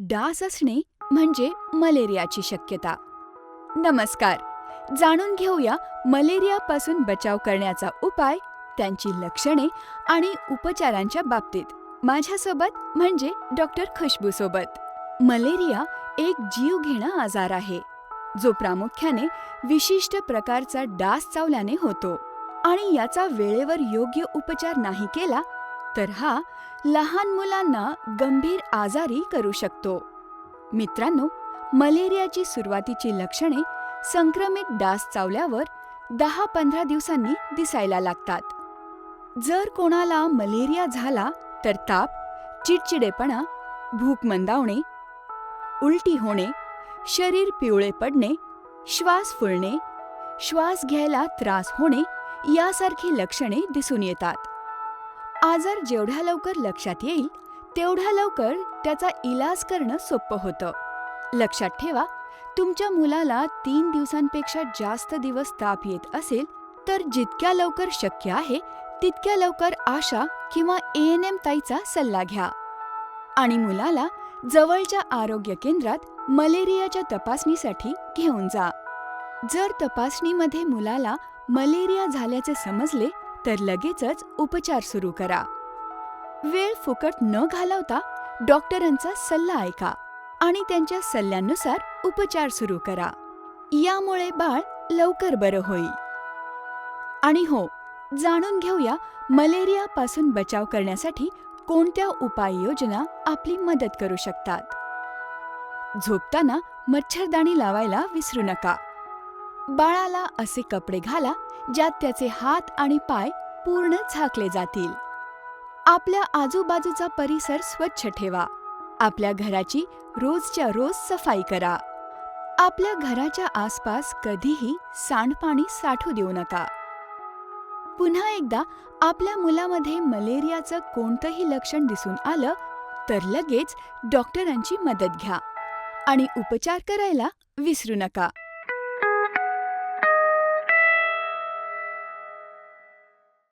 डास असणे म्हणजे मलेरियाची शक्यता. नमस्कार. जाणून घेऊया मलेरियापासून बचाव करण्याचा उपाय त्यांची लक्षणे आणि उपचारांच्या बाबतीत. माझ्यासोबत म्हणजे डॉक्टर खुशबूसोबत मलेरिया एक जीवघेणा आजार आहे. जो प्रामुख्याने विशिष्ट प्रकारचा डास चावल्याने होतो. आणि याचा वेळेवर योग्य उपचार नाही केला तर हा लहान मुलांना गंभीर आजारी करू शकतो. मित्रांनो मलेरियाची सुरुवातीची लक्षणे संक्रमित डास चावल्यावर दहा पंधरा दिवसांनी दिसायला लागतात. जर कोणाला मलेरिया झाला तर ताप चिडचिडेपणा भूक मंदावणे उलटी होणे शरीर पिवळे पडणे श्वास फुलणे श्वास घ्यायला त्रास होणे यासारखी लक्षणे दिसून येतात. आजार जेवढ्या लवकर लक्षात येईल तेवढ्या लवकर त्याचा इलाज करणं सोपं होतं. लक्षात ठेवा तुमच्या मुलाला तीन दिवसांपेक्षा जास्त दिवस ताप येत असेल तर जितक्या लवकर शक्य आहे तितक्या लवकर आशा किंवा ए एन एम ताईचा सल्ला घ्या. आणि मुलाला जवळच्या आरोग्य केंद्रात मलेरियाच्या तपासणीसाठी घेऊन जा. जर तपासणीमध्ये मुलाला मलेरिया झाल्याचे समजले तर लगेचच उपचार सुरू करा. वेळ फुकट न घालवता डॉक्टरांचा सल्ला ऐका आणि त्यांच्या सल्ल्यानुसार उपचार सुरू करा. यामुळे बाळ लवकर बरं होईल. आणि हो जाणून घेऊया मलेरियापासून बचाव करण्यासाठी कोणत्या उपाययोजना आपली मदत करू शकतात. झोपताना मच्छरदाणी लावायला विसरू नका. बाळाला असे कपडे घाला ज्यात त्याचे हात आणि पाय पूर्ण झाकले जातील. आपल्या आजूबाजूचा परिसर स्वच्छ ठेवा. आपल्या घराची रोजच्या रोज सफाई करा. आपल्या घराच्या आसपास कधीही सांडपाणी साठू देऊ नका. पुन्हा एकदा आपल्या मुलामध्ये मलेरियाचं कोणतंही लक्षण दिसून आलं तर लगेच डॉक्टरांची मदत घ्या आणि उपचार करायला विसरू नका.